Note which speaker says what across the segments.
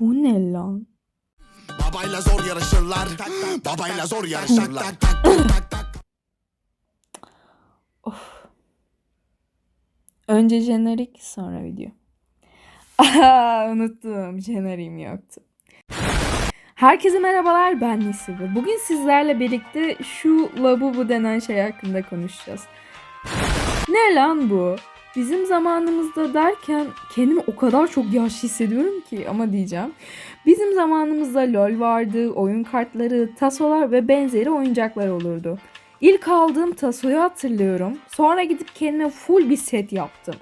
Speaker 1: Bu ne lan?
Speaker 2: Babayla zor yarışırlar. Babayla zor yarışırlar.
Speaker 1: Önce jenerik sonra video. Aha, unuttum. Jeneriğim yoktu. Herkese merhabalar ben Nisi ve bugün sizlerle birlikte şu labubu denen şey hakkında konuşacağız. Ne lan bu? Bizim zamanımızda derken kendimi o kadar çok yaşlı hissediyorum ki ama diyeceğim. Bizim zamanımızda LOL vardı, oyun kartları, tasolar ve benzeri oyuncaklar olurdu. İlk aldığım tasoyu hatırlıyorum. Sonra gidip kendime full bir set yaptım.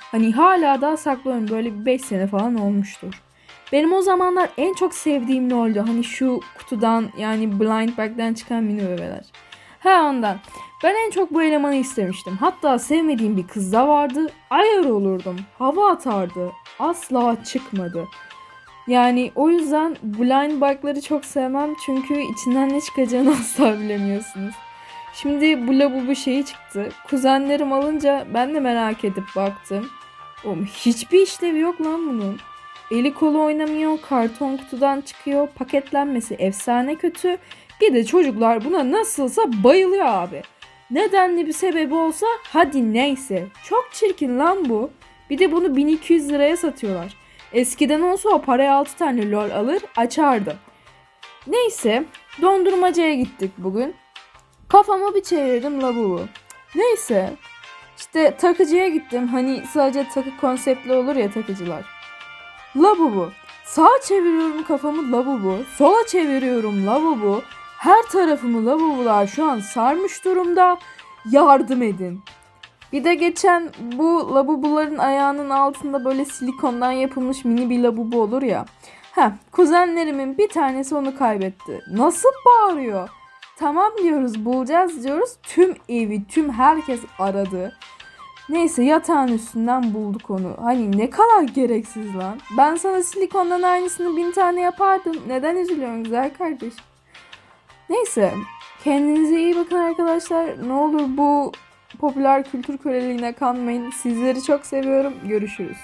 Speaker 1: Hani hala daha saklıyorum. Böyle bir 5 sene falan olmuştur. Benim o zamanlar en çok sevdiğim LoL'du. Hani şu kutudan yani Blind Bag'den çıkan mini bebeler. Ha ondan. Ben en çok bu elemanı istemiştim. Hatta sevmediğim bir kız da vardı. Ayar olurdum. Hava atardı. Asla çıkmadı. Yani o yüzden blind bug'ları çok sevmem çünkü içinden ne çıkacağını asla bilemiyorsunuz. Şimdi bu labubu şeyi çıktı. Kuzenlerim alınca ben de merak edip baktım. Oğlum hiçbir işlevi yok lan bunun. Eli kolu oynamıyor, karton kutudan çıkıyor, paketlenmesi efsane kötü. Bir de çocuklar buna nasılsa bayılıyor abi. Nedenli bir sebebi olsa hadi neyse. Çok çirkin lan bu. Bir de bunu 1200 liraya satıyorlar. Eskiden olsa o paraya 6 tane lol alır açardım. Neyse dondurmacıya gittik bugün. Kafamı bir çevirdim labubu. Neyse işte takıcıya gittim. Hani sadece takı konseptli olur ya takıcılar. Labubu. Sağa çeviriyorum kafamı labubu. Sola çeviriyorum labubu. Her tarafımı labubular şu an sarmış durumda. Yardım edin. Bir de geçen bu labubuların ayağının altında böyle silikondan yapılmış mini bir labubu olur ya. Ha, kuzenlerimin bir tanesi onu kaybetti. Nasıl bağırıyor? Tamam diyoruz, bulacağız diyoruz. Tüm evi, tüm herkes aradı. Neyse yatağın üstünden bulduk onu. Hani ne kadar gereksiz lan. Ben sana silikondan aynısını bin tane yapardım. Neden üzülüyorsun güzel kardeş? Neyse. Kendinize iyi bakın arkadaşlar. Ne olur bu popüler kültür köleliğine kanmayın. Sizleri çok seviyorum. Görüşürüz.